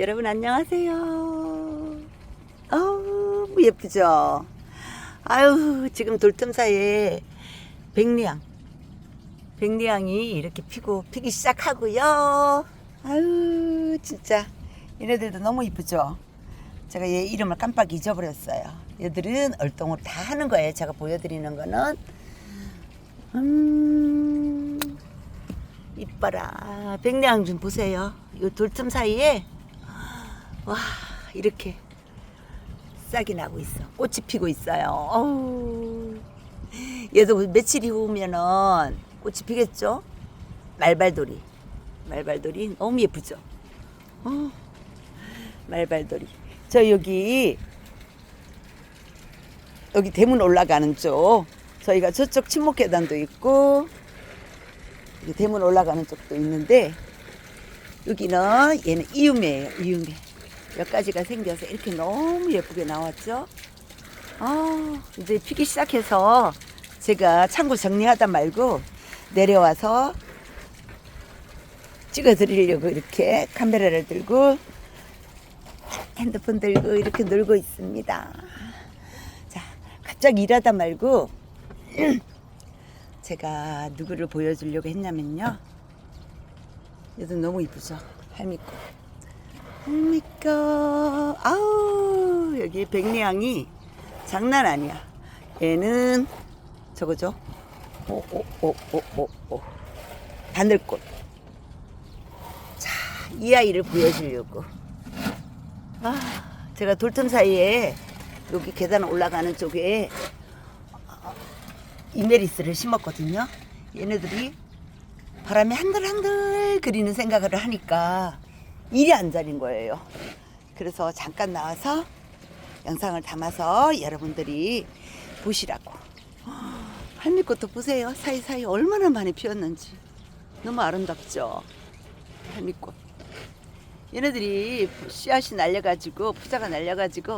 여러분 안녕하세요. 어우 예쁘죠? 아유 지금 돌틈 사이에 백리향 백리향이 이렇게 피고 피기 시작하고요. 아유 진짜 얘네들도 너무 이쁘죠? 제가 얘 이름을 깜빡 잊어버렸어요. 얘들은 얼동을 다 하는 거예요. 제가 보여드리는 거는 음 이뻐라 백리향 좀 보세요. 이 돌틈 사이에 와 이렇게 싹이 나고 있어. 꽃이 피고 있어요. 어우. 얘도 며칠 후면은 꽃이 피겠죠? 말발돌이. 말발돌이 너무 예쁘죠? 어. 말발돌이. 저 여기 여기 대문 올라가는 쪽 저희가 저쪽 침묵 계단도 있고 대문 올라가는 쪽도 있는데 여기는 얘는 이음이에요. 이음이. 몇 가지가 생겨서 이렇게 너무 예쁘게 나왔죠. 아, 이제 피기 시작해서 제가 창고 정리하다 말고 내려와서 찍어 드리려고 이렇게 카메라를 들고 핸드폰 들고 이렇게 놀고 있습니다. 자, 갑자기 일하다 말고 제가 누구를 보여주려고 했냐면요. 얘도 너무 이쁘죠? 할미꽃. 할미꽃. 아우, 여기 백리향이 장난 아니야. 얘는 저거죠? 오, 오, 오, 오, 오, 오. 바늘꽃. 자, 이 아이를 보여주려고. 아, 제가 돌틈 사이에 여기 계단 올라가는 쪽에 이메리스를 심었거든요. 얘네들이 바람이 한들한들 그리는 생각을 하니까 일이 안 자린 거예요. 그래서 잠깐 나와서 영상을 담아서 여러분들이 보시라고. 할미꽃도 보세요. 사이사이 얼마나 많이 피었는지. 너무 아름답죠? 할미꽃. 얘네들이 씨앗이 날려가지고, 푸자가 날려가지고,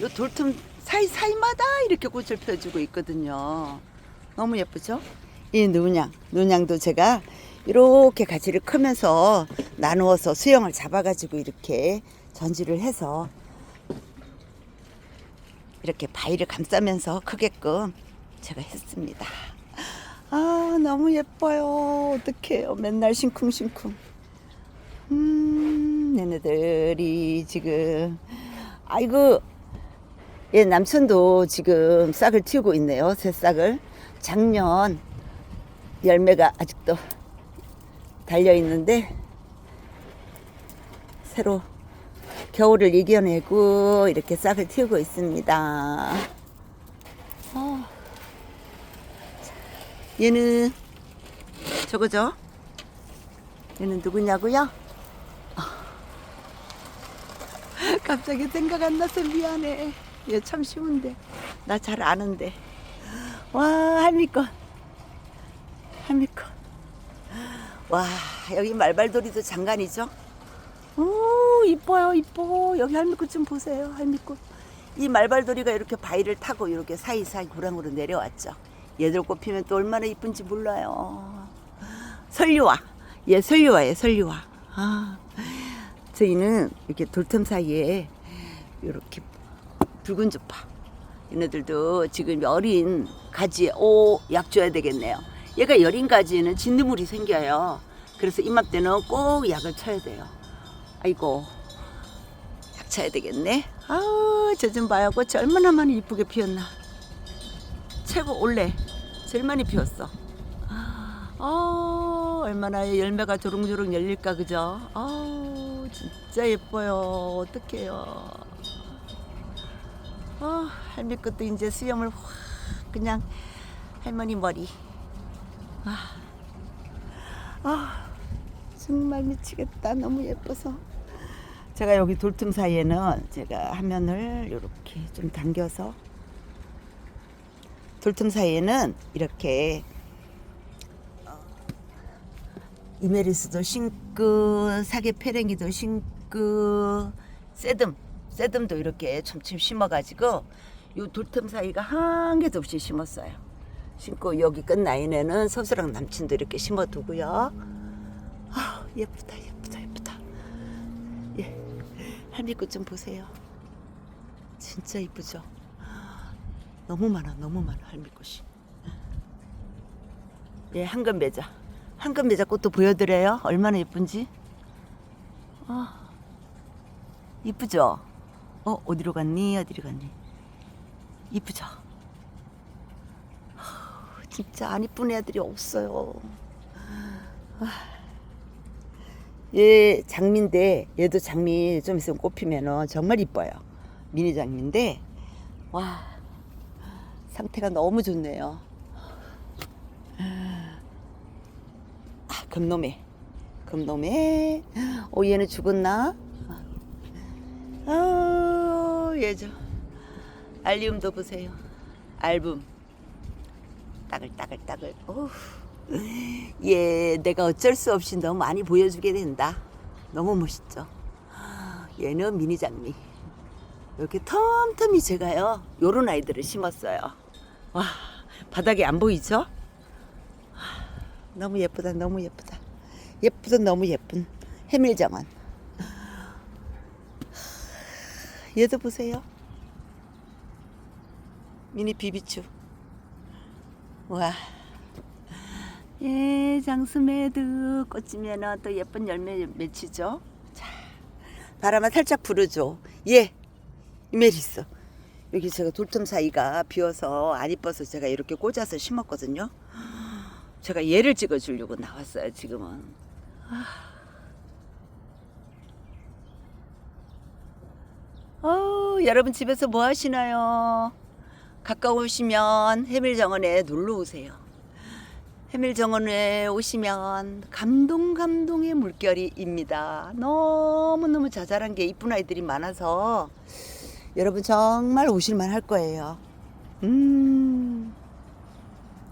요 돌틈 사이사이마다 이렇게 꽃을 펴주고 있거든요. 너무 예쁘죠? 이 눈양, 눈양도 제가 이렇게 가지를 크면서 나누어서 수영을 잡아가지고 이렇게 전지를 해서 이렇게 바위를 감싸면서 크게끔 제가 했습니다. 아, 너무 예뻐요. 어떡해요. 맨날 싱쿵싱쿵. 음, 얘네들이 지금, 아이고, 얘 남편도 지금 싹을 틔우고 있네요. 새 싹을. 작년 열매가 아직도 달려 있는데 새로 겨울을 이겨내고 이렇게 싹을 틔우고 있습니다. 어. 얘는 저거죠? 얘는 누구냐고요? 아. 갑자기 생각 안 나서 미안해. 얘 참 쉬운데 나 잘 아는데. 와 할미꽃 할미꽃 와 여기 말발돌이도 장관이죠? 오 이뻐요 이뻐. 여기 할미꽃 좀 보세요 할미꽃. 이 말발돌이가 이렇게 바위를 타고 이렇게 사이사이 구랑으로 내려왔죠. 얘들 꽃 피면 또 얼마나 이쁜지 몰라요. 설류화 얘 설류화예 설류화 아 저희는 이렇게 돌틈 사이에 이렇게 붉은 주파. 얘네들도 지금 여린 가지에 오 약 줘야 되겠네요. 얘가 가지에는 진드물이 생겨요. 그래서 이맘때는 꼭 약을 쳐야 돼요. 아이고 약 쳐야 되겠네. 아우 저 좀 봐요. 꽃이 얼마나 많이 이쁘게 피었나. 최고 올해 제일 많이 피었어. 아 얼마나 열매가 조롱조롱 열릴까 그죠? 아우 진짜 예뻐요. 어떡해요. 아, 할미꽃도 이제 수염을 확 그냥 할머니 머리. 아, 아, 정말 미치겠다. 너무 예뻐서. 제가 여기 돌틈 사이에는 제가 화면을 이렇게 좀 당겨서 돌틈 사이에는 이렇게 어, 이메리스도 심고 사계 페랭이도 심고 세듬 세듬도 이렇게 촘촘 심어가지고 요 돌틈 사이가 한 개도 없이 심었어요. 심고 여기 끝 라인에는 서수랑 남친도 이렇게 심어두고요. 아 예쁘다 예쁘다 예쁘다. 예 할미꽃 좀 보세요. 진짜 이쁘죠? 너무 많아, 너무 많아 할미꽃이. 예, 황금 매자. 황금 매자 꽃도 보여드려요. 얼마나 예쁜지. 아, 이쁘죠? 어, 어디로 갔니? 어디로 갔니? 이쁘죠? 하, 진짜 안 이쁜 애들이 없어요. 아. 얘 장미인데 얘도 장미 좀 있으면 꽃피면은 정말 이뻐요. 미니 장미인데 와 상태가 너무 좋네요. 아 금놈에 금놈에 오 얘는 죽었나? 아 얘죠. 알리움도 보세요. 알붐 따글따글따글. 어후. 예, 내가 어쩔 수 없이 너무 많이 보여주게 된다. 너무 멋있죠. 얘는 미니 장미. 이렇게 텀텀이 제가요, 요런 아이들을 심었어요. 와, 바닥에 안 보이죠? 너무 예쁘다, 너무 예쁘다. 예쁘다, 너무 예쁜 해밀정원. 얘도 보세요. 미니 비비추. 와. 예, 장수매드 꽃이면 또 예쁜 열매 맺히죠. 자, 바람아 살짝 불어줘. 예, 이메리스. 여기 제가 돌틈 사이가 비어서 안 이뻐서 제가 이렇게 꽂아서 심었거든요. 제가 얘를 찍어주려고 나왔어요, 지금은. 어, 여러분 집에서 뭐 하시나요? 가까우시면 해밀정원에 놀러 오세요. 해밀정원에 오시면 감동 감동의 물결이입니다. 너무너무 자잘한 게 이쁜 아이들이 많아서 여러분 정말 오실만 할 거예요. 음,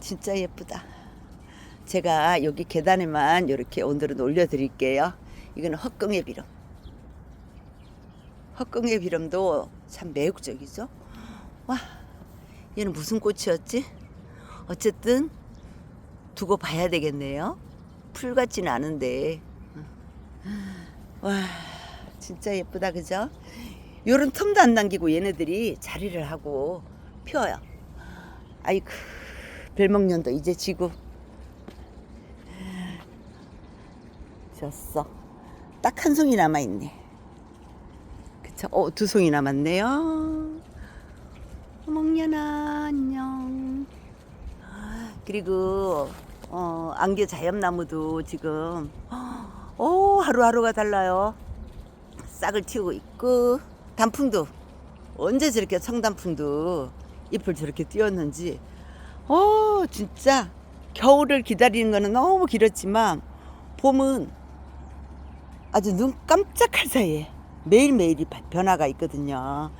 진짜 예쁘다. 제가 여기 계단에만 이렇게 오늘은 올려드릴게요. 이거는 헛경의 비름. 헛경의 비름도 참 매혹적이죠. 와, 얘는 무슨 꽃이었지? 어쨌든 두고 봐야 되겠네요. 풀 같지는 않은데. 와, 진짜 예쁘다, 그죠? 요런 틈도 안 남기고 얘네들이 자리를 하고 펴요. 아이고, 별목년도 이제 지고. 졌어. 딱 한 송이 남아있네. 그쵸? 어, 두 송이 남았네요. 먹년아, 안녕. 그리고 어, 안개 자엽나무도 지금 오 하루하루가 달라요. 싹을 틔우고 있고 단풍도 언제 저렇게 청단풍도 잎을 저렇게 띄웠는지 어 진짜 겨울을 기다리는 거는 너무 길었지만 봄은 아주 눈 깜짝할 사이에 매일매일이 바- 변화가 있거든요.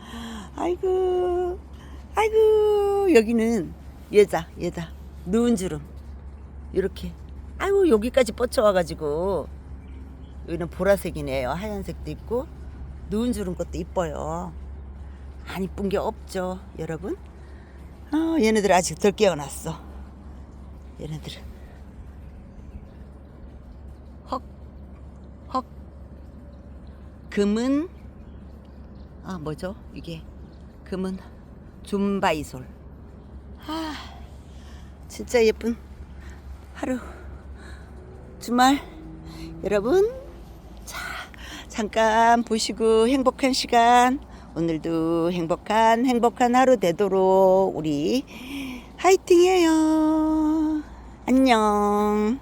아이고 아이고 여기는 얘다 얘다. 누운 주름. 이렇게. 아이고 여기까지 뻗쳐와가지고. 여기는 보라색이네요. 하얀색도 있고. 누운 주름 것도 이뻐요. 안 이쁜 게 없죠 여러분? 아 얘네들 아직 덜 깨어났어. 얘네들은 헉 헉. 금은 아 뭐죠? 이게. 금은 줌바이솔. 아 진짜 예쁜 하루. 주말 여러분 자 잠깐 보시고 행복한 시간. 오늘도 행복한 행복한 하루 되도록 우리 화이팅해요. 안녕